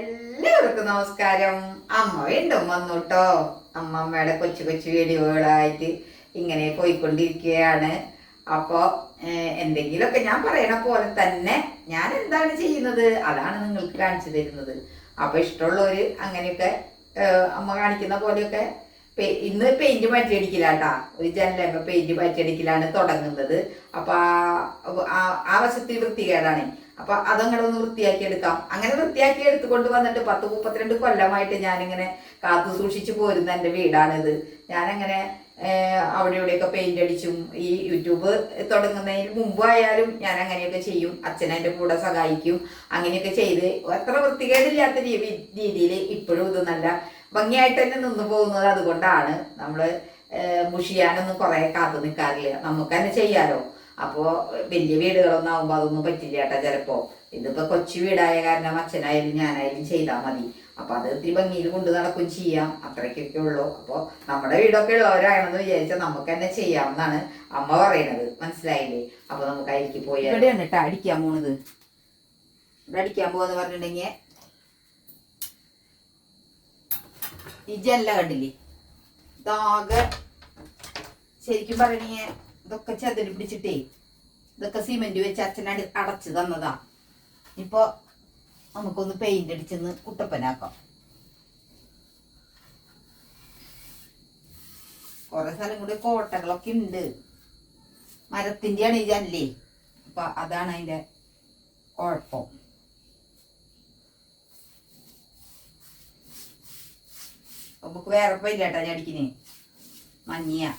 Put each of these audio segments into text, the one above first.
എല്ലാവർക്കും നമസ്കാരം. അമ്മ വീണ്ടും വന്നുട്ടോ. അമ്മമ്മയുടെ കൊച്ചു കൊച്ചു വീഡിയോകളായിട്ട് ഇങ്ങനെ പോയിക്കൊണ്ടിരിക്കുകയാണ്. അപ്പോൾ എന്തെങ്കിലുമൊക്കെ ഞാൻ പറയണ പോലെ തന്നെ ഞാൻ എന്താണ് ചെയ്യുന്നത്? അതാണ് നിങ്ങൾക്ക് കാണിച്ചു തരുന്നത്. അപ്പോൾ ഇഷ്ടമുള്ളവർ അങ്ങനെയൊക്കെ അമ്മ കാണിക്കുന്ന പോലെയൊക്കെ ഇന്ന് പെയിന്റ് മാറ്റിയടിക്കലാട്ടാ. ഒരു ജനലമ്മ പെയിന്റ് മാറ്റിയടിക്കലാണ് തുടങ്ങുന്നത്. അപ്പൊ ആ- വശത്തിൽ വൃത്തികേടാണ്. അപ്പൊ അതങ്ങനെ ഒന്ന് വൃത്തിയാക്കി എടുക്കാം. അങ്ങനെ വൃത്തിയാക്കി എടുത്തുകൊണ്ട് വന്നിട്ട് പത്ത് മുപ്പത്തിരണ്ട് കൊല്ലമായിട്ട് ഞാനിങ്ങനെ കാത്തു സൂക്ഷിച്ചു പോരുന്ന എന്റെ വീടാണിത്. ഞാനങ്ങനെ അവിടെ ഇവിടെയൊക്കെ പെയിന്റ് അടിച്ചും ഈ യൂട്യൂബ് തുടങ്ങുന്നതിന് മുമ്പ് ആയാലും ഞാൻ അങ്ങനെയൊക്കെ ചെയ്യും. അച്ഛൻ എന്റെ കൂടെ സഹായിക്കും. അങ്ങനെയൊക്കെ ചെയ്ത്. എത്ര വൃത്തികേടില്ലാത്ത രീതിയിൽ ഇപ്പോഴും ഇത് നല്ല ഭംഗിയായിട്ട് തന്നെ നിന്ന് പോകുന്നത് അതുകൊണ്ടാണ് നമ്മൾ മുഷിയാനൊന്നും കുറേ കാത്തു നിൽക്കാറില്ല നമുക്ക് തന്നെ ചെയ്യാലോ. അപ്പോൾ വലിയ വീടുകളൊന്നും ആകുമ്പോൾ അതൊന്നും പറ്റില്ല കേട്ടോ ചിലപ്പോൾ ഇതിപ്പോൾ കൊച്ചു വീടായ കാരണം അച്ഛനായാലും ഞാനായാലും ചെയ്താൽ മതി. അപ്പോൾ അത് ഇത്തിരി ഭംഗിയിൽ കൊണ്ട് നടക്കും ചെയ്യാം. അത്രയ്ക്കൊക്കെ ഉള്ളൂ. അപ്പോൾ നമ്മുടെ വീടൊക്കെ ഉള്ളവരാണെന്ന് വിചാരിച്ചാൽ നമുക്ക് തന്നെ ചെയ്യാമെന്നാണ് അമ്മ പറയണത്. മനസ്സിലായില്ലേ? അപ്പോൾ നമുക്ക് അതിലേക്ക് പോയി എവിടെയാണ് കേട്ടോ അടിക്കാൻ പോണത്. ഇവിടെ അടിക്കാൻ പോകുന്നത് പറഞ്ഞിട്ടുണ്ടെങ്കിൽ ഈ ജനല കണ്ടില്ലേ? ഇതാകെ ശരിക്കും പറയണേ ഇതൊക്കെ ചതിരി പിടിച്ചിട്ടേ ഇതൊക്കെ സിമെന്റ് വെച്ച് അച്ഛനടി അടി അടച്ചു തന്നതാ. ഇപ്പൊ നമുക്കൊന്ന് പെയിന്റ് അടിച്ചെന്ന് കുട്ടപ്പനാക്കാം. കുറെ സ്ഥലം കൂടി കോട്ടകളൊക്കെ ഉണ്ട് മരത്തിന്റെയാണ് ഈ ജനലേ അപ്പൊ അതാണ് അതിന്റെ കുഴപ്പം. നമുക്ക് വേറെ ഇല്ല കേട്ടോ ഞാൻ അടിക്കുന്നേ. മഞ്ഞിയാ.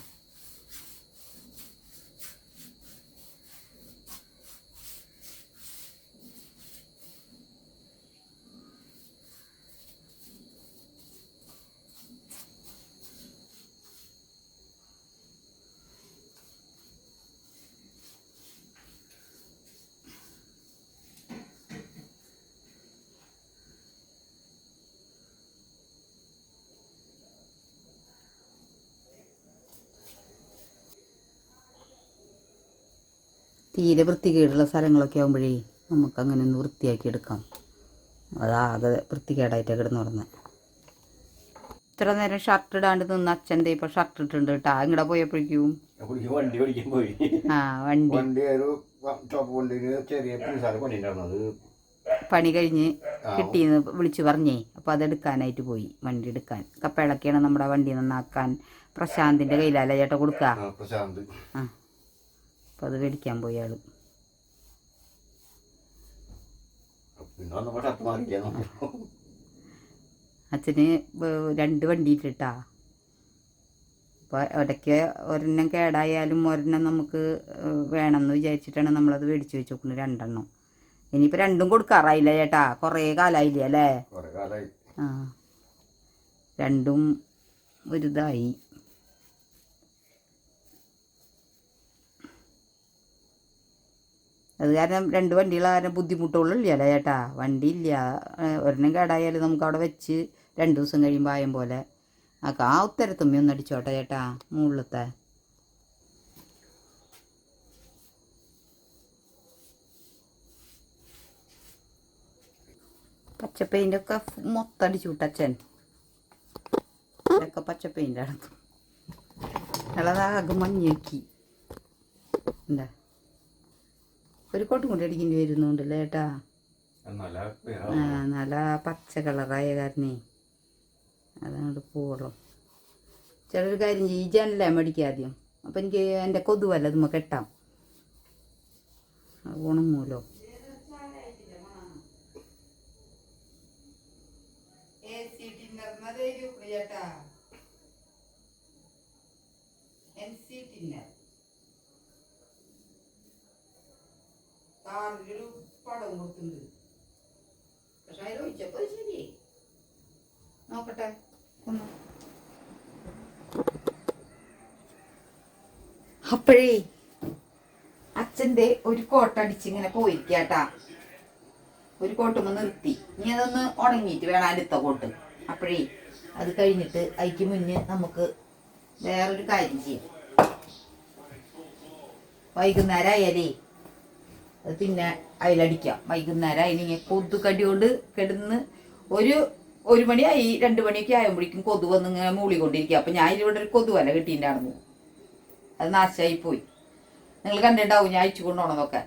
തീരെ വൃത്തികേടുള്ള സ്ഥലങ്ങളൊക്കെ ആകുമ്പോഴേ നമുക്കങ്ങനെ ഒന്ന് വൃത്തിയാക്കി എടുക്കാം അതാകെ വൃത്തികേടായിട്ടാണ് കിടന്നു പറഞ്ഞത് ഇത്ര നേരം ഷർട്ട് ഇടാണ്ട് നിന്ന് അച്ഛന്റെ ഇപ്പോൾ ഷർട്ട് ഇട്ടിട്ടുണ്ട് കേട്ടോ. ഇങ്ങടെ പോയപ്പോഴേക്കും? വണ്ടി ഓടിക്കാൻ പോയി. ആ വണ്ടി. വണ്ടി ഒരു ചെറിയ പണി കഴിഞ്ഞ് കിട്ടിന്ന് കിട്ടിയെന്ന് വിളിച്ചു പറഞ്ഞേ. അപ്പോൾ അതെടുക്കാനായിട്ട് പോയി വണ്ടി എടുക്കാൻ. കപ്പേളൊക്കെയാണ് നമ്മുടെ വണ്ടി നന്നാക്കാൻ പ്രശാന്തിന്റെ കയ്യിലല്ലേ ചേട്ടാ കൊടുക്കുക പ്രശാന്ത്. ആ. അപ്പോൾ അത് മേടിക്കാൻ പോയി ഷർട്ട് അച്ഛന് രണ്ട് വണ്ടി ഇട്ടിട്ടാ. അപ്പോൾ ഇടയ്ക്ക് ഒരെണ്ണം കേടായാലും ഒരെണ്ണം നമുക്ക് വേണമെന്ന് വിചാരിച്ചിട്ടാണ് നമ്മളത് മേടിച്ച് വെച്ച് നോക്കുന്നത് രണ്ടെണ്ണം. ഇനിയിപ്പോൾ രണ്ടും കൊടുക്കാറായില്ല ചേട്ടാ? കുറേ കാലമായില്ലേ അല്ലേ? ആ. രണ്ടും ഒരിതായി. അത് കാരണം രണ്ട് വണ്ടികൾ കാരണം ബുദ്ധിമുട്ടുകളില്ല അല്ലേ ചേട്ടാ. വണ്ടി ഇല്ല. ഏഹ് ഒരെണ്ണം കേടായാലും നമുക്ക് അവിടെ വെച്ച് രണ്ട് ദിവസം കഴിയുമ്പോൾ ആയം പോലെ. ആക്ക ആ ഉത്തരത്തുമ്മി ഒന്ന് അടിച്ചോട്ടെ ചേട്ടാ മുകളിലത്തെ. പച്ച പെയിന്റൊക്കെ മൊത്തം അടിച്ചു വിട്ടച്ഛൻ ഇതൊക്കെ പച്ച പെയിന്റ് അടക്കം ഇളതാകെ മഞ്ഞാക്കി എന്താ? ഒരു കോട്ടും കൂടി അടിക്കേണ്ടി വരുന്നുണ്ടല്ലേ ഏട്ടാ? നല്ല ആ, നല്ല പച്ച കളറായ കാരണേ. അതങ്ങോട്ട് പോവുള്ളൂ ചിലൊരു കാര്യം ചെയ്യും ഈ ജനലേ മേടിക്കുക ആദ്യം. അപ്പം എനിക്ക് എന്റെ കൊതുവല്ല അതുമ്മ കെട്ടാം. അത് സി കാറിലൊരു പക്ഷെ അതിൽ ഒഴിച്ചപ്പോൾ ശരി നോക്കട്ടെ ഒന്ന്. അപ്പോഴേ അച്ഛന്റെ ഒരു കോട്ടടിച്ച് ഇങ്ങനെ പോയിരിക്കാട്ടാ. ഒരു കോട്ടുമ്പോൾ നിർത്തി. ഇനി അതൊന്ന് ഉണങ്ങിയിട്ട് വേണം അടുത്ത കോട്ട്. അപ്പോഴേ അത് കഴിഞ്ഞിട്ട് അതിക്ക് മുന്നേ നമുക്ക് വേറൊരു കാര്യം ചെയ്യാം. വൈകുന്നേരം ആയാലേ അത് പിന്നെ അതിലടിക്കാം വൈകുന്നേരം അതിന് കൊതുകടി കൊണ്ട് കിടന്ന് ഒരു ഒരു മണിയായി രണ്ട് മണിയൊക്കെ ആകുമ്പോഴേക്കും കൊതു വന്ന് ഇങ്ങനെ മൂളിക്കൊണ്ടിരിക്കുക അപ്പം ഞാൻ ഇവിടെ ഒരു കൊതുവല കിട്ടിയിട്ടുണ്ടായിരുന്നു അത് നാശമായി പോയി. നിങ്ങൾ കണ്ടിട്ടുണ്ടാവും ഞാൻ അയച്ചു കൊണ്ടുപോകണമെന്നൊക്കെ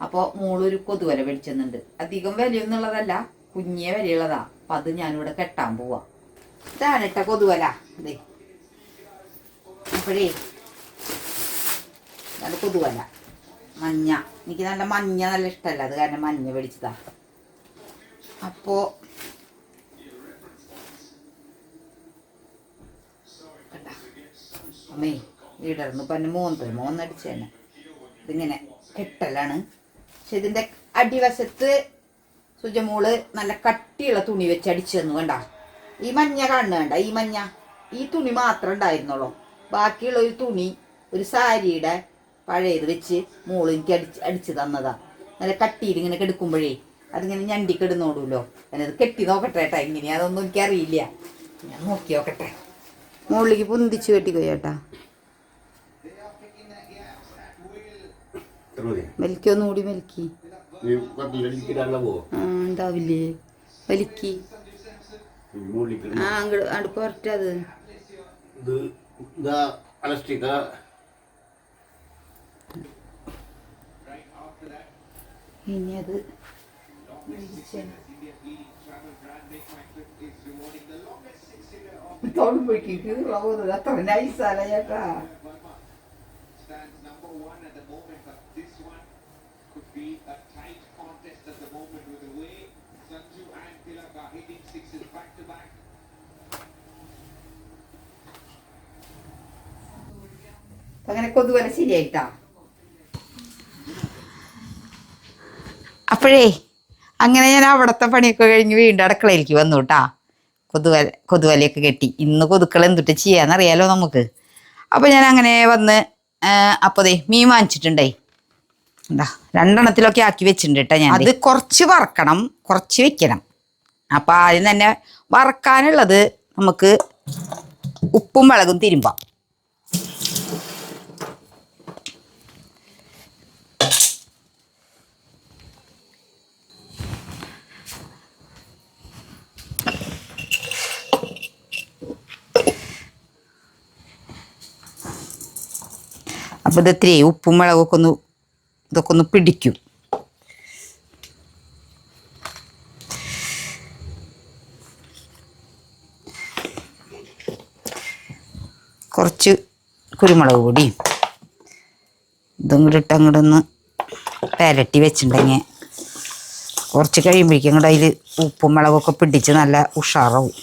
അപ്പോൾ മോളൊരു കൊതുവല പിടിച്ചെന്നുണ്ട് അധികം വിലയൊന്നുള്ളതല്ല കുഞ്ഞിയ വിലയുള്ളതാ. അപ്പം അത് ഞാനിവിടെ കെട്ടാൻ പോവാ. ഇതാണ് ഇട്ട കൊതുവല അതെ അപ്പോഴേ കൊതുവല മഞ്ഞ. എനിക്ക് നല്ല മഞ്ഞ നല്ല ഇഷ്ടമല്ല. അത് കാരണം മഞ്ഞ പിടിച്ചതാ അപ്പോ? അമ്മേ ഇടർന്നു പന്നെ മൂന്ന് തന്നെ. ഇതിങ്ങനെ കെട്ടലാണ്. പക്ഷെ ഇതിന്റെ അടിവശത്ത് സുജമൂൾ നല്ല കട്ടിയുള്ള തുണി വെച്ച് അടിച്ചു തന്നു കണ്ട. ഈ മഞ്ഞ കാണുന്ന കണ്ട? ഈ മഞ്ഞ. ഈ തുണി മാത്രം ഉണ്ടായിരുന്നുള്ളൂ. ബാക്കിയുള്ള ഒരു തുണി ഒരു സാരിയുടെ പഴയത് വെച്ച് മോൾ എനിക്ക് അടിച്ച് അടിച്ച് തന്നതാ. നല്ല കട്ടിയിൽ ഇങ്ങനെ കെടുക്കുമ്പോഴേ അതിങ്ങനെ ഞണ്ടി കെടുന്നോടുമല്ലോ ഞാനത് കെട്ടി നോക്കട്ടെ ഏട്ടാ ഇങ്ങനെയാ അതൊന്നും എനിക്കറിയില്ല. ഞാൻ നോക്കി നോക്കട്ടെ. മുകളിലേക്ക് പൊന്തിച്ച് കെട്ടിക്കോ ചേട്ടാ മെലിക്കി ഒന്നുകൂടി മെലിക്കി ഉണ്ടാവില്ലേ വലിക്കി ആ അങ്ങോട്ട് അങ്ങോട്ട് പറഞ്ഞത് ഇനി അത് അത്ര നൈസല ചേട്ടാ. അങ്ങനെ കൊതുവല ശരിയായിട്ടാ? അപ്പോഴേ അങ്ങനെ ഞാൻ അവിടുത്തെ പണിയൊക്കെ കഴിഞ്ഞ് വീണ്ടും അടുക്കളയിലേക്ക് വന്നു കേട്ടാ കൊതുവല കൊതുവലയൊക്കെ കെട്ടി. ഇന്ന് കൊതുക്കൾ എന്തിട്ട് ചെയ്യാന്നറിയാലോ നമുക്ക്. അപ്പോൾ ഞാൻ അങ്ങനെ വന്ന് അപ്പോൾ ദേ മീൻ വാങ്ങിച്ചിട്ടുണ്ടേ. എന്താ രണ്ടെണ്ണത്തിലൊക്കെ ആക്കി വെച്ചിട്ടുണ്ട് ഞാൻ അത് കുറച്ച് വറക്കണം കുറച്ച് വെക്കണം. അപ്പോൾ ആദ്യം തന്നെ വറക്കാനുള്ളത് നമുക്ക് ഉപ്പും മുളകും തിരുമ്പാം. അപ്പോൾ ഇതെത്തിരി ഉപ്പും മുളകൊക്കെ ഒന്ന് ഇതൊക്കെ ഒന്ന് പിടിക്കും. കുറച്ച് കുരുമുളക് പൊടി. ഇതും കൂടി ഇട്ട് അങ്ങോട്ടൊന്ന് പെരട്ടി വെച്ചിട്ടുണ്ടെങ്കിൽ കുറച്ച് കഴിയുമ്പോഴേക്കും അങ്ങോട്ട് അതിൽ ഉപ്പും മുളകൊക്കെ പിടിച്ച് നല്ല ഉഷാറാവും.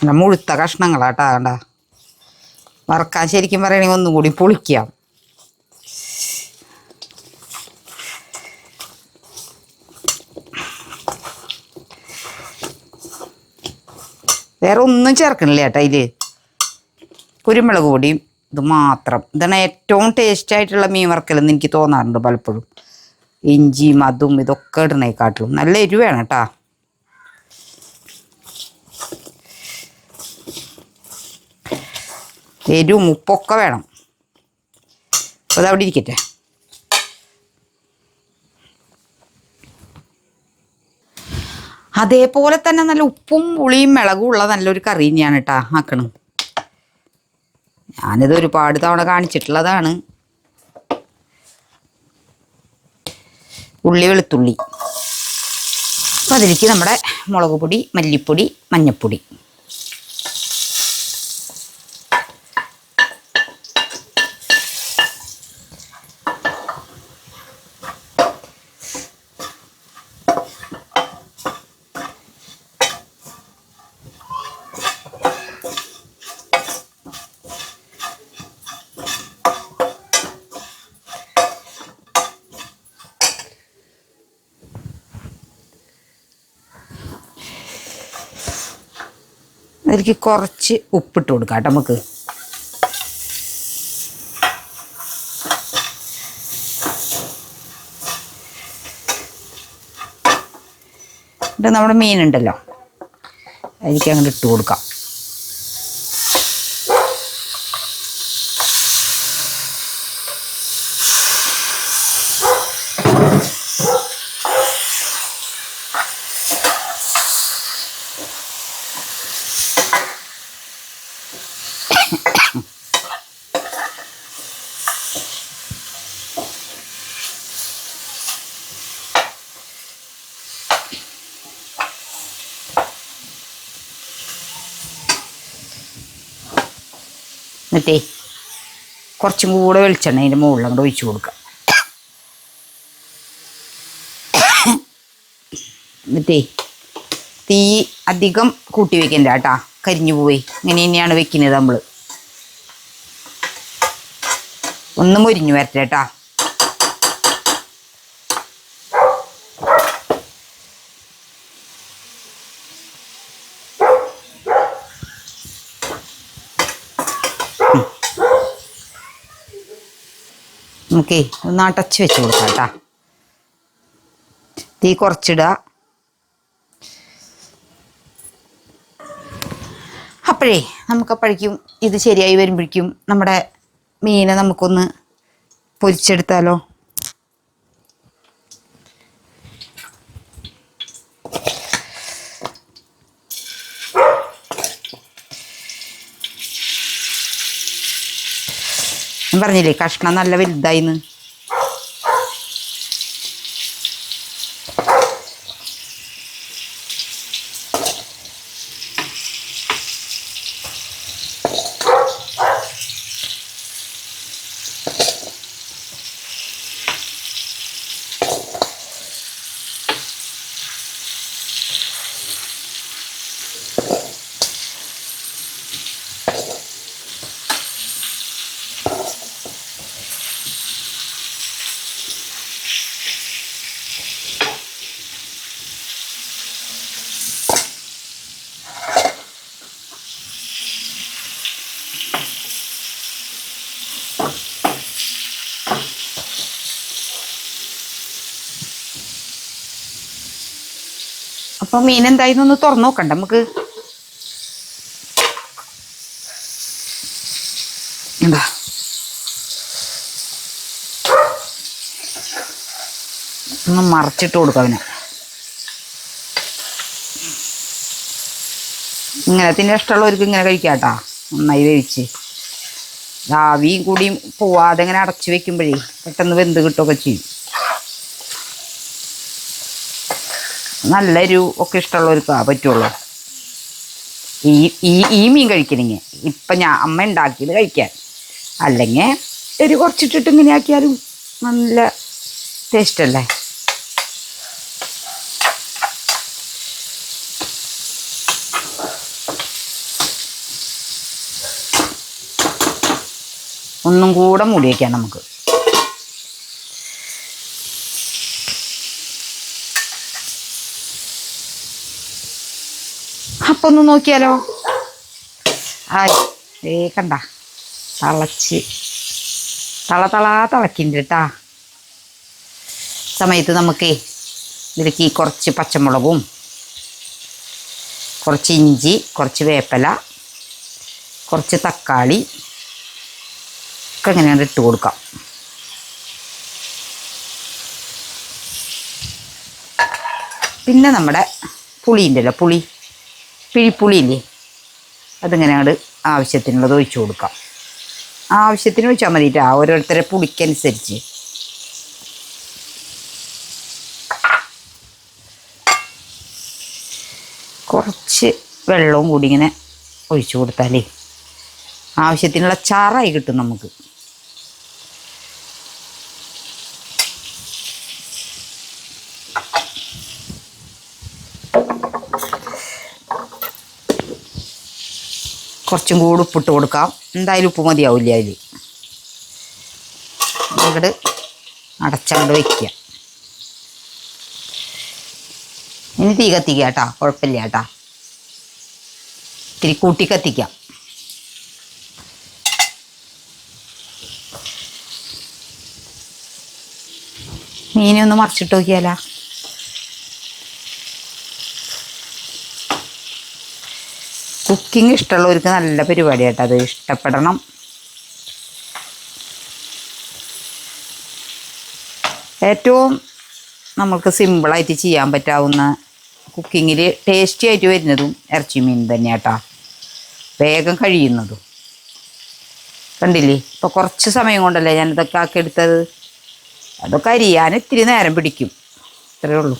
നല്ല മുഴുത്ത കഷ്ണങ്ങളാട്ടാ കണ്ട. വറക്കാൻ ശരിക്കും പറയണെങ്കിൽ ഒന്നും കൂടി പൊളിക്കാം. വേറെ ഒന്നും ചേർക്കണില്ല ചേട്ടാ ഇതിൽ കുരുമുളക് പൊടിയും ഇത് മാത്രം. ഇതാണ് ഏറ്റവും ടേസ്റ്റ് ആയിട്ടുള്ള മീൻ വറക്കലെന്ന് എനിക്ക് തോന്നാറുണ്ട് പലപ്പോഴും. ഇഞ്ചിയും അതും ഇതൊക്കെ ഇടണേക്കാട്ടിലും നല്ല എരിവാണ് കേട്ടാ. എരിവും ഉപ്പൊക്കെ വേണം. അപ്പോൾ അതവിടെ ഇരിക്കട്ടെ. അതേപോലെ തന്നെ നല്ല ഉപ്പും പുളിയും മിളകും ഉള്ള നല്ലൊരു കറി തന്നെയാണ് കേട്ടാ ആക്കണം ഞാനിത് ഒരുപാട് തവണ കാണിച്ചിട്ടുള്ളതാണ്. ഉള്ളി വെളുത്തുള്ളി. അപ്പോൾ അതിലേക്ക് നമ്മുടെ മുളക് പൊടി മല്ലിപ്പൊടി മഞ്ഞൾപ്പൊടി അതിലേക്ക് കുറച്ച് ഉപ്പിട്ട് കൊടുക്കാം കേട്ടോ നമുക്ക്. നമ്മുടെ മീനുണ്ടല്ലോ. അതിലേക്ക് അങ്ങോട്ട് ഇട്ട് കൊടുക്കാം. എന്നിട്ടേ കുറച്ചും കൂടെ വെളിച്ചെണ്ണ അതിന്റെ മുകളിൽ അങ്ങോട്ട് ഒഴിച്ചു കൊടുക്കാം. എന്നിട്ടേ തീ അധികം കൂട്ടി വെക്കണ്ട കേട്ടാ. കരിഞ്ഞു പോയി ഇങ്ങനെ തന്നെയാണ് വെക്കുന്നത് നമ്മൾ ഒന്ന് മൊരിഞ്ഞു വരട്ടെ കേട്ടാ. നമുക്കേ ഒന്ന് അടച്ച് വെച്ച് കൊടുക്കാം കേട്ടാ. തീ കുറച്ചിടുക. അപ്പോഴേ നമുക്കപ്പോഴേക്കും ഇത് ശരിയായി വരുമ്പോഴേക്കും നമ്മുടെ മീനെ നമുക്കൊന്ന് പൊരിച്ചെടുത്താലോ? പറഞ്ഞില്ലേ കഷ്ണം നല്ല വലുതായിന്ന്? അപ്പൊ മീൻ എന്തായിരുന്നു ഒന്ന് തുറന്നു നോക്കണ്ട. നമുക്ക് എന്താ ഒന്ന് മറച്ചിട്ട് കൊടുക്കാം അവന് ഇങ്ങനെ തിന്നെ ഇഷ്ടമുള്ളവർക്ക് ഇങ്ങനെ കഴിക്കാട്ടാ നന്നായി വേവിച്ച്. ആവിയും കൂടിയും പോവാതെ ഇങ്ങനെ അടച്ചു വെക്കുമ്പോഴേ പെട്ടെന്ന് വെന്ത് കിട്ടുകയൊക്കെ ചെയ്യും. നല്ല എരിവ് ഒക്കെ ഇഷ്ടമുള്ളവർക്ക് പറ്റുള്ളൂ. ഈ ഈ ഈ മീൻ കഴിക്കണമെങ്കിൽ ഇപ്പം ഞാൻ അമ്മ ഉണ്ടാക്കിയത് കഴിക്കാൻ. അല്ലെങ്കിൽ എരി കുറച്ചിട്ടിട്ട് ഇങ്ങനെ ആക്കിയാലും നല്ല ടേസ്റ്റ് അല്ലേ? ഒന്നും കൂടെ മൂടി വയ്ക്കാം നമുക്ക്. അപ്പൊ ഒന്ന് നോക്കിയാലോ? ആയി. ഏ കണ്ട. തളച്ച്. തള തളാ തിളക്കിണ്ട് കേട്ടാ. സമയത്ത് നമുക്കേ ഇതിലേക്ക് കുറച്ച് പച്ചമുളകും കുറച്ച് ഇഞ്ചി കുറച്ച് വേപ്പില കുറച്ച് തക്കാളി ഒക്കെ ഇങ്ങനെയാണ് ഇട്ട് കൊടുക്കാം. പിന്നെ നമ്മുടെ പുളി ഉണ്ടല്ലോ പുളി. പിഴിപ്പുളിയില്ലേ? അതിങ്ങനെ അങ്ങോട്ട് ആവശ്യത്തിനുള്ളത് ഒഴിച്ചു കൊടുക്കാം. ആവശ്യത്തിന് ഒഴിച്ചാൽ ആ ഓരോരുത്തരെ പുളിക്കനുസരിച്ച്. കുറച്ച് വെള്ളവും കൂടി ഇങ്ങനെ ഒഴിച്ചു കൊടുത്താലേ ആവശ്യത്തിനുള്ള ചാറായി കിട്ടും നമുക്ക്. കുറച്ചും കൂടി ഉപ്പിട്ട് കൊടുക്കാം. എന്തായാലും ഉപ്പ് മതിയാവില്ല അതിൽ ഇവിടെ അടച്ചങ്ങോട്ട് വയ്ക്കുക ഇനി തീ കത്തിക്കുക കേട്ടാ. കുഴപ്പമില്ല കേട്ടാ. ഇത്തിരി കൂട്ടി കത്തിക്കാം. മീനെ ഒന്ന് മറിച്ചിട്ട് നോക്കിയാലാ? കുക്കിംഗ് ഇഷ്ടമുള്ളവർക്ക് നല്ല പരിപാടി കേട്ടോ അത് ഇഷ്ടപ്പെടണം. ഏറ്റവും നമുക്ക് സിമ്പിളായിട്ട് ചെയ്യാൻ പറ്റാവുന്ന കുക്കിങ്ങിൽ ടേസ്റ്റി ആയിട്ട് വരുന്നതും ഇറച്ചി മീൻ തന്നെ കേട്ടോ വേഗം കഴിയുന്നതും. കണ്ടില്ലേ? ഇപ്പോൾ കുറച്ച് സമയം കൊണ്ടല്ലേ ഞാനിതൊക്കെ ആക്കി എടുത്തത്? അതൊക്കെ അരിയാൻ ഇത്തിരി നേരം പിടിക്കും. ഇത്രയേ ഉള്ളൂ.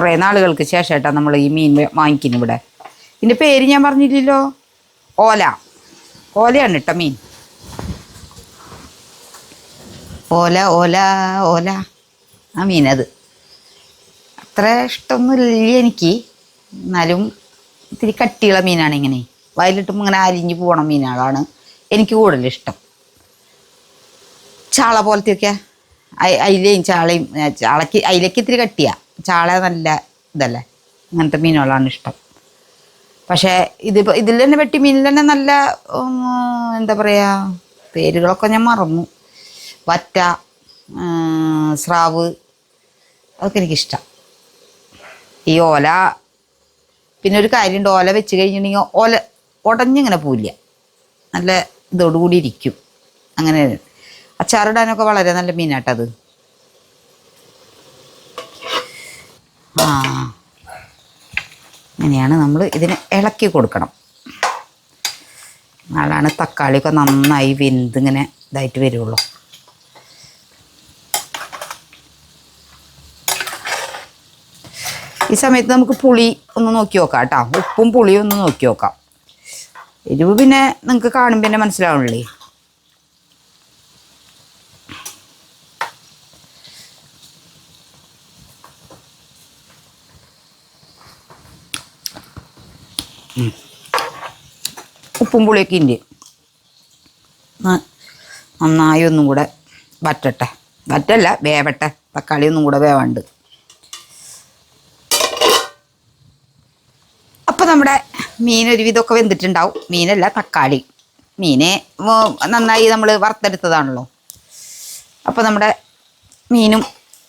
കുറേ നാളുകൾക്ക് ശേഷമായിട്ടാണ് നമ്മൾ ഈ മീൻ വാങ്ങിക്കുന്നത് ഇവിടെ. ഇതിന്റെ പേര് ഞാൻ പറഞ്ഞില്ലല്ലോ? ഓല. ഓലയാണ് കേട്ടോ മീൻ. ഓല ഓല ഓല. ആ മീനത്. അത്ര ഇഷ്ടമൊന്നുമില്ല എനിക്ക്. എന്നാലും ഇത്തിരി കട്ടിയുള്ള മീനാണ് ഇങ്ങനെ. വയലിട്ടുമ്പോൾ ഇങ്ങനെ അരിഞ്ഞു പോകണ മീനുകളാണ് എനിക്ക് കൂടുതൽ ഇഷ്ടം. ചാള പോലത്തെയൊക്കെ. അയിലേയും ചാളയും ചാളക്ക് അയിലക്ക് ഇത്തിരി കട്ടിയാ. ചാള നല്ല ഇതല്ലേ? അങ്ങനത്തെ മീനുകളാണ് ഇഷ്ടം. പക്ഷേ ഇതിപ്പോൾ ഇതിൽ തന്നെ വെട്ടി മീനിൽ തന്നെ നല്ല എന്താ പറയുക പേരുകളൊക്കെ ഞാൻ മറന്നു. വറ്റ സ്രാവ് അതൊക്കെ എനിക്കിഷ്ടം. ഈ ഓല പിന്നെ ഒരു കാര്യമുണ്ട് ഓല വെച്ച് കഴിഞ്ഞിട്ടുണ്ടെങ്കിൽ ഓല ഉടഞ്ഞിങ്ങനെ പോവില്ല. നല്ല ഇതോടുകൂടി ഇരിക്കും. അങ്ങനെ അച്ചാറിടാനൊക്കെ വളരെ നല്ല മീനാട്ടത് ആ. അങ്ങനെയാണ് നമ്മൾ ഇതിന് ഇളക്കി കൊടുക്കണം. നാളാണ് തക്കാളിയൊക്കെ നന്നായി വെന്ത് ഇങ്ങനെ ഇതായിട്ട് വരുള്ളൂ. ഈ സമയത്ത് നമുക്ക് പുളി ഒന്ന് നോക്കി നോക്കാം കേട്ടോ. ഉപ്പും പുളിയും ഒന്ന് നോക്കി നോക്കാം. എരിവ് പിന്നെ നിങ്ങൾക്ക് കാണുമ്പോൾ തന്നെ മനസ്സിലാവണില്ലേ? ഉപ്പും പുളിയൊക്കെ ഉണ്ട് നന്നായി ഒന്നും കൂടെ വറ്റട്ടെ. വറ്റല്ല വേവട്ടെ. തക്കാളി ഒന്നും കൂടെ വേവാണ്ട്. അപ്പോൾ നമ്മുടെ മീൻ ഒരുവിധമൊക്കെ വെന്തിട്ടുണ്ടാവും. മീനല്ല തക്കാളി. മീനെ നന്നായി നമ്മൾ വറുത്തെടുത്തതാണല്ലോ. അപ്പോൾ നമ്മുടെ മീനും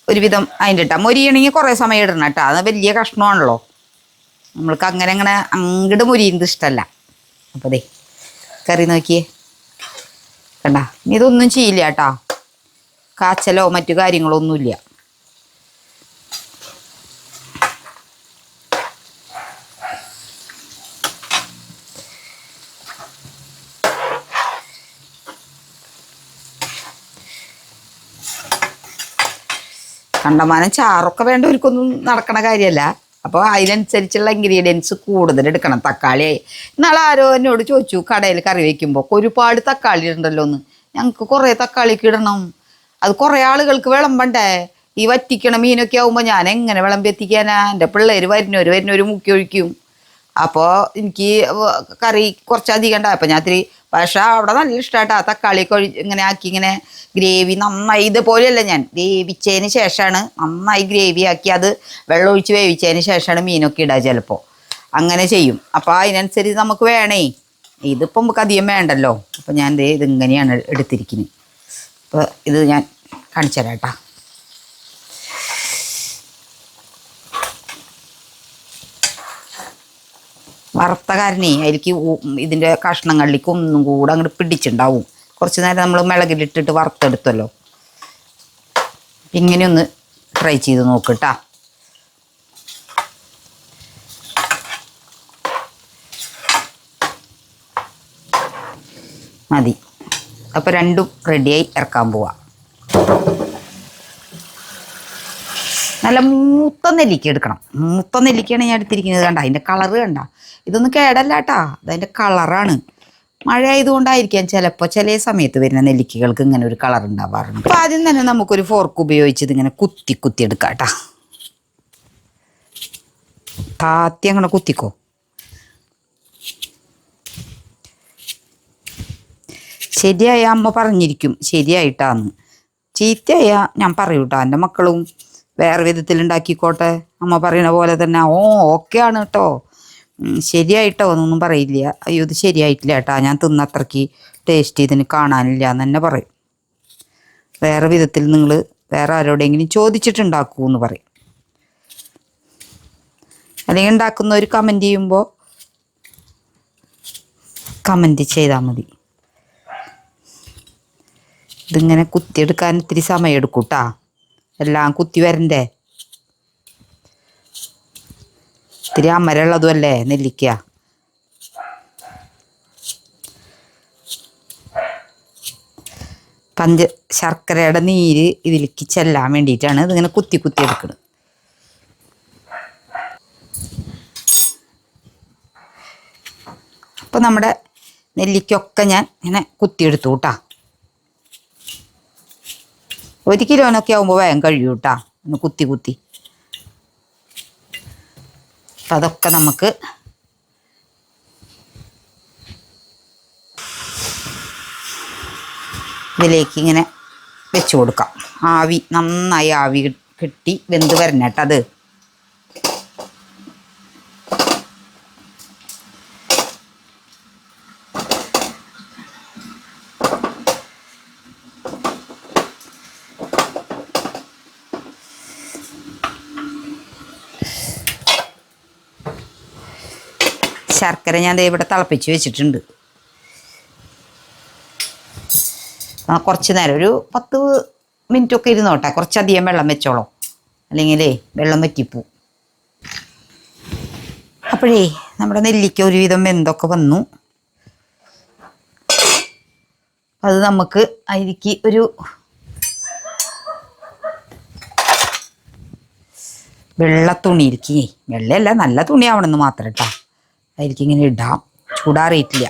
ഒരുവിധം അതിന്റെ ഇട്ടാൽ മൊരിയണമെങ്കിൽ കുറേ സമയം ഇടണം കേട്ടോ. അത് വലിയ കഷ്ണമാണല്ലോ. നമ്മൾക്ക് അങ്ങനെ അങ്ങനെ അങ്ങോട്ട് മുരിയുന്നത് ഇഷ്ടമല്ല അപ്പോൾ ദേ കറി നോക്കിയേ. കണ്ട ഇതൊന്നും ചെയ്യില്ല കേട്ടോ. കാച്ചലോ മറ്റു കാര്യങ്ങളോ ഒന്നുമില്ല കണ്ടമാനം ചാറൊക്കെ വേണ്ടവർക്കൊന്നും നടക്കണ കാര്യമല്ല. അപ്പോൾ അതിനനുസരിച്ചുള്ള ഇൻഗ്രീഡിയൻസ് കൂടുതൽ എടുക്കണം. തക്കാളി ഇന്നാളെ ആരോ എന്നോട് ചോദിച്ചു കടയിൽ കറി വയ്ക്കുമ്പോൾ ഒരുപാട് തക്കാളി ഉണ്ടല്ലോ എന്ന്. ഞങ്ങൾക്ക് കുറേ തക്കാളി ഇടണം. അത് കുറേ ആളുകൾക്ക് വിളമ്പണ്ടേ? ഈ വറ്റിക്കണ മീനൊക്കെ ആവുമ്പോൾ ഞാൻ എങ്ങനെ വിളമ്പി എത്തിക്കാനാ? എന്റെ പിള്ളേർ വരുന്നവർ വരുന്നവർ മുക്കി ഒഴിക്കും. അപ്പോൾ എനിക്ക് കറി കുറച്ചധികം ഉണ്ടായി. അപ്പോൾ ഞാൻ ഇത്തിരി പക്ഷേ അവിടെ നല്ല ഇഷ്ടമായിട്ടാ തക്കാളിയൊക്കെ കൊഴി ഇങ്ങനെ ആക്കി ഇങ്ങനെ ഗ്രേവി നന്നായി. ഇതുപോലെയല്ല ഞാൻ. വേവിച്ചതിന് ശേഷമാണ് നന്നായി ഗ്രേവി ആക്കി അത് വെള്ളം ഒഴിച്ച് വേവിച്ചതിന് ശേഷമാണ് മീനൊക്കെ ഇടുക ചിലപ്പോൾ അങ്ങനെ ചെയ്യും. അപ്പോൾ അതിനനുസരിച്ച് നമുക്ക് വേണേ. ഇതിപ്പോൾ നമുക്ക് അധികം വേണ്ടല്ലോ. അപ്പോൾ ഞാൻ ഇതിങ്ങനെയാണ് എടുത്തിരിക്കുന്നത് അപ്പോൾ ഇത് ഞാൻ കാണിച്ചു തരാം കേട്ടോ വറുത്ത കാരണേ അതിലേക്ക് ഇതിന്റെ കഷ്ണങ്ങളിലേക്ക് ഒന്നും കൂടെ അങ്ങോട്ട് പിടിച്ചിട്ടുണ്ടാവും കുറച്ച് നേരം നമ്മൾ മിളകിലിട്ടിട്ട് വറുത്തെടുത്തല്ലോ. ഇങ്ങനെ ഒന്ന് ട്രൈ ചെയ്ത് നോക്കട്ടാ. മതി. അപ്പോൾ രണ്ടും റെഡിയായി ഇറക്കാൻ പോവാം. നല്ല മൂത്ത നെല്ലിക്ക എടുക്കണം. മൂത്ത നെല്ലിക്കയാണ് ഞാൻ എടുത്തിരിക്കുന്നത് കണ്ട? അതിന്റെ കളറ് കണ്ട? ഇതൊന്നും കേടല്ല കേട്ടാ. അതതിന്റെ കളറാണ് മഴ ആയതുകൊണ്ടായിരിക്കാം ചിലപ്പോൾ ചില സമയത്ത് വരുന്ന നെല്ലിക്കകൾക്ക് ഇങ്ങനെ ഒരു കളർ ഉണ്ടാവാറുണ്ട്. അപ്പോൾ ആദ്യം തന്നെ നമുക്കൊരു ഫോർക്ക് ഉപയോഗിച്ച് ഇതിങ്ങനെ കുത്തി കുത്തി എടുക്കാം കേട്ടാ. താത്തി അങ്ങനെ കുത്തിക്കോ? ശരിയായ അമ്മ പറഞ്ഞിരിക്കും. ശരിയായിട്ടാന്ന്. ചീത്തയായ ഞാൻ പറയൂട്ടോ. എന്റെ മക്കളും വേറെ വിധത്തിൽ ഉണ്ടാക്കിക്കോട്ടെ അമ്മ പറയുന്ന പോലെ തന്നെ ഓ ഓക്കെ ആണ് കേട്ടോ ശരിയായിട്ടോ എന്നൊന്നും പറയില്ല. അയ്യോ ഇത് ശരിയായിട്ടില്ല കേട്ടാ ഞാൻ തിന്നത്രയ്ക്ക് ടേസ്റ്റ് ഇതിന് കാണാനില്ല എന്ന് തന്നെ പറയും. വേറെ വിധത്തിൽ നിങ്ങൾ വേറെ ആരോടെങ്കിലും ചോദിച്ചിട്ടുണ്ടാക്കൂ എന്ന് പറയും. അല്ലെങ്കിൽ ഉണ്ടാക്കുന്നവർ കമന്റ് ചെയ്യുമ്പോൾ കമന്റ് ചെയ്താൽ മതി. ഇതിങ്ങനെ കുത്തിയെടുക്കാൻ ഇത്തിരി സമയം എടുക്കും കേട്ടാ എല്ലാം കുത്തി വരണ്ടേ? ഇത്തിരി അമരുള്ളതും അല്ലേ നെല്ലിക്ക? പഞ്ച ശർക്കരയുടെ നീര് ഇതിലേക്ക് ചെല്ലാൻ വേണ്ടിയിട്ടാണ് ഇതിങ്ങനെ കുത്തി കുത്തി എടുക്കുന്നത് അപ്പോൾ നമ്മുടെ നെല്ലിക്കൊക്കെ ഞാൻ ഇങ്ങനെ കുത്തിയെടുത്തു കേട്ടോ. ഒരു കിലോനൊക്കെ ആകുമ്പോൾ വേഗം കഴിയും കേട്ടാ ഒന്ന് കുത്തി കുത്തി. അപ്പം അതൊക്കെ നമുക്ക് ഇതിലേക്ക് ഇങ്ങനെ വെച്ച് കൊടുക്കാം. ആവി നന്നായി ആവി കിട്ടി വെന്ത് വരണം കേട്ടോ അത്. ശർക്കര ഞാൻ ദേ ഇവിടെ തിളപ്പിച്ച് വെച്ചിട്ടുണ്ട്. കുറച്ച് നേരം ഒരു പത്ത് മിനിറ്റ് ഒക്കെ ഇരുന്നോട്ടെ കുറച്ചധികം വെള്ളം വെച്ചോളൂ. അല്ലെങ്കിലേ വെള്ളം വറ്റിപ്പൂ. അപ്പോഴേ നമ്മുടെ നെല്ലിക്ക ഒരുവിധം വെന്തൊക്കെ വന്നു. അത് നമുക്ക് അതിലേക്ക് ഒരു വെള്ള തുണി ഇരിക്കേ വെള്ളയല്ല നല്ല തുണിയാവണമെന്ന് മാത്രം കേട്ടോ. അതിലേക്ക് ഇങ്ങനെ ഇടാം. ചൂടാറിയിട്ടില്ല.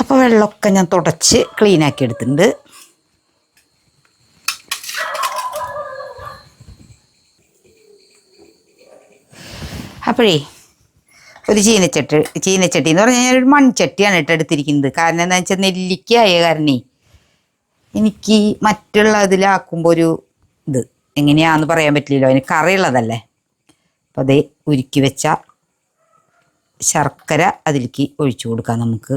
അപ്പോൾ വെള്ളമൊക്കെ ഞാൻ തുടച്ച് ക്ലീൻ ആക്കി എടുത്തിട്ടുണ്ട്. അപ്പോഴേ ഒരു ചീനച്ചട്ടി ചീനച്ചട്ടി എന്ന് പറഞ്ഞാൽ ഒരു മൺചട്ടിയാണ് കേട്ടോ എടുത്തിരിക്കുന്നത്. കാരണം എന്താ വെച്ചാൽ നെല്ലിക്കായ കാരണേ എനിക്ക് മറ്റുള്ള ഇതിലാക്കുമ്പോൾ ഒരു ഇത് എങ്ങനെയാന്ന് പറയാൻ പറ്റില്ലല്ലോ. അതിന് കറിയുള്ളതല്ലേ. അപ്പം അതേ ഉരുക്കി വെച്ച ശർക്കര അതിലേക്ക് ഒഴിച്ചു കൊടുക്കാം നമുക്ക്.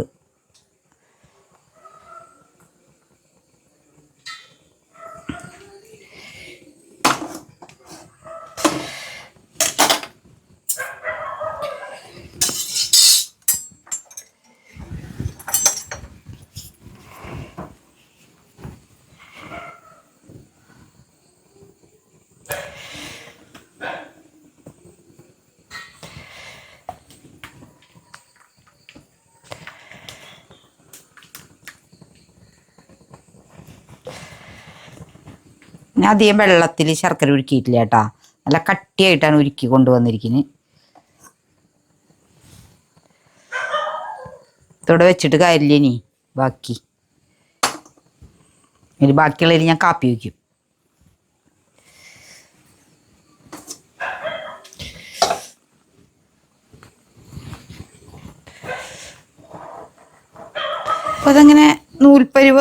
ഞാൻ അധികം വെള്ളത്തിൽ ശർക്കര ഉരുക്കിയിട്ടില്ല കേട്ടാ. നല്ല കട്ടിയായിട്ടാണ് ഉരുക്കി കൊണ്ടുവന്നിരിക്കുന്നത് ഇതോടെ വെച്ചിട്ട് കാര്യമില്ല ഇനി. ബാക്കി. ഇനി ബാക്കിയുള്ളതിൽ ഞാൻ കാപ്പി വയ്ക്കും അപ്പൊ അതങ്ങനെ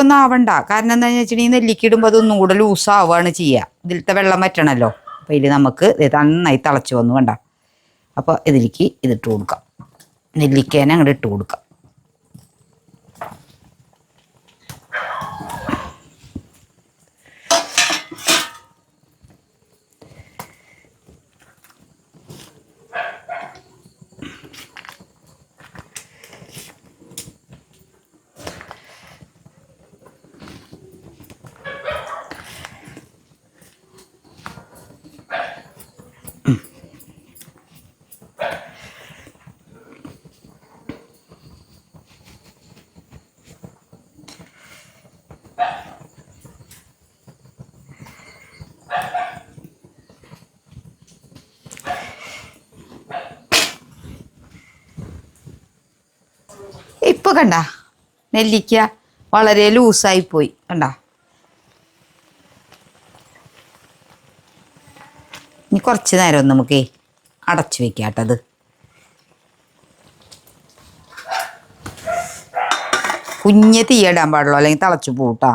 നൂൽപ്പരുവൊന്നും ആവണ്ട. കാരണം എന്താണെന്ന് വെച്ചിട്ടുണ്ടെങ്കിൽ നെല്ലിക്കിടുമ്പോൾ അതൊന്നും കൂടെ ലൂസാവുകയാണ് ചെയ്യുക ഇതിലത്തെ വെള്ളം വറ്റണമല്ലോ അപ്പോൾ ഇതിൽ നമുക്ക് നന്നായി തിളച്ച് വന്നു വേണ്ട അപ്പോൾ ഇതിലേക്ക് ഇതിട്ട് കൊടുക്കാം. നെല്ലിക്കേനെ അങ്ങോട്ട് ഇട്ട് കൊടുക്കാം. ഇപ്പൊ കണ്ട? നെല്ലിക്ക വളരെ ലൂസായി പോയി. കണ്ട? ഇനി കുറച്ച് നേരം നമുക്ക് അടച്ചു വെക്കാട്ടത് കുഞ്ഞ് തീയിടാൻ പാടുള്ളൂ അല്ലെങ്കിൽ തിളച്ചു പോട്ടാ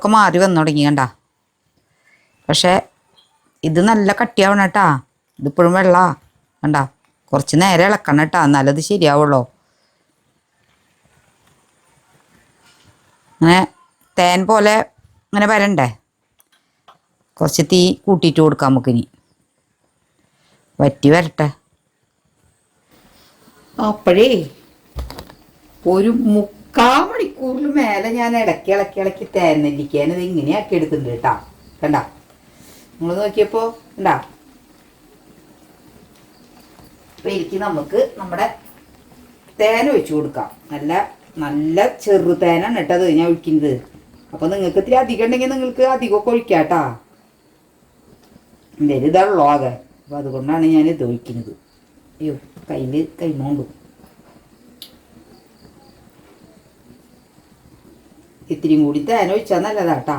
കളറൊക്കെ മാറി വന്നു തുടങ്ങി കണ്ട. പക്ഷേ ഇത് നല്ല കട്ടിയാവണം കേട്ടാ. ഇതിപ്പോഴും വെള്ള കണ്ട. കുറച്ച് നേരെ ഇളക്കണം കേട്ടാ. എന്നാലത് അത് ശരിയാവുള്ളൂ. അങ്ങനെ തേൻ പോലെ അങ്ങനെ വരണ്ടേ? കുറച്ച് തീ കൂട്ടിയിട്ട് കൊടുക്കാം നമുക്കിനി. വറ്റി വരട്ടെ. അപ്പോഴേ ഒരു മുക്കാ മണിക്കൂറിൽ മേലെ ഞാൻ ഇടയ്ക്ക് ഇളക്കി ഇളക്കി തേനെല്ലിക്കാൻ ഇത് ഇങ്ങനെയാക്കി എടുക്കുന്നുണ്ട് കേട്ടാ. കണ്ട? നിങ്ങൾ നോക്കിയപ്പോ കണ്ടാ? അപ്പൊ എനിക്ക് നമുക്ക് നമ്മുടെ തേൻ ഒഴിച്ചു കൊടുക്കാം. നല്ല നല്ല ചെറു തേനാണ് കേട്ടത് ഞാൻ ഒഴിക്കുന്നത്. അപ്പൊ നിങ്ങൾക്ക് ഇത്തിരി അധികം ഉണ്ടെങ്കിൽ നിങ്ങൾക്ക് അധികമൊക്കെ ഒഴിക്കാം കേട്ടാ. എന്റെ ഇതാണല്ലോ ആകെ. അപ്പൊ അതുകൊണ്ടാണ് ഞാൻ ഇത് ഒഴിക്കുന്നത്. അയ്യോ കയ്യിൽ കൈമോണ്ടു. ഇത്തിരിയും കൂടി തേന ഒഴിച്ചാൽ നല്ലതാട്ടാ.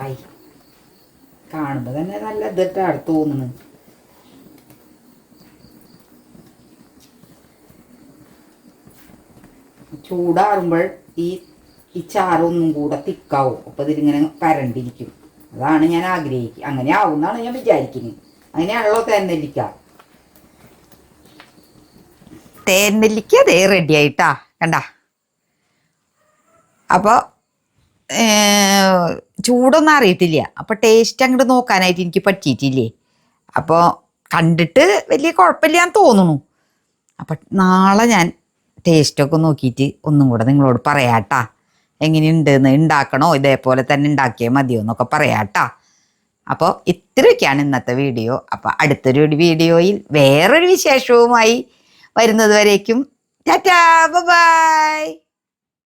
ആയി തന്നെ നല്ല ഇതിട്ടാണ് തോന്നുന്നത്. ചൂടാറുമ്പോൾ ഈ ഈ ചാറൊന്നും കൂടെ തിക്കാവും. അപ്പം ഇതിലിങ്ങനെ പരണ്ടിരിക്കും അതാണ് ഞാൻ ആഗ്രഹിക്കുക അങ്ങനെ ആവും എന്നാണ് ഞാൻ വിചാരിക്കുന്നത് അങ്ങനെയാണല്ലോ തേനെല്ലിക്ക. തേനെല്ലിക്ക അതേ റെഡി ആയിട്ടാ. കണ്ട? അപ്പോൾ ചൂടൊന്നും അറിയത്തില്ല. അപ്പോൾ ടേസ്റ്റ് അങ്ങോട്ട് നോക്കാനായിട്ട് എനിക്ക് പറ്റിയിട്ടില്ലേ? അപ്പോൾ കണ്ടിട്ട് വലിയ കുഴപ്പമില്ലാന്ന് തോന്നുന്നു. അപ്പം നാളെ ഞാൻ ടേസ്റ്റൊക്കെ നോക്കിയിട്ട് ഒന്നും കൂടെ നിങ്ങളോട് പറയാട്ടാ എങ്ങനെയുണ്ടെന്ന് ഉണ്ടാക്കണോ? ഇതേപോലെ തന്നെ ഉണ്ടാക്കിയാൽ മതിയോ എന്നൊക്കെ പറയാട്ടാ അപ്പോൾ ഇത്രയൊക്കെയാണ് ഇന്നത്തെ വീഡിയോ. അപ്പോൾ അടുത്തൊരു വീഡിയോയിൽ വേറൊരു വിശേഷവുമായി വരുന്നത് വരേക്കും. Tata bye.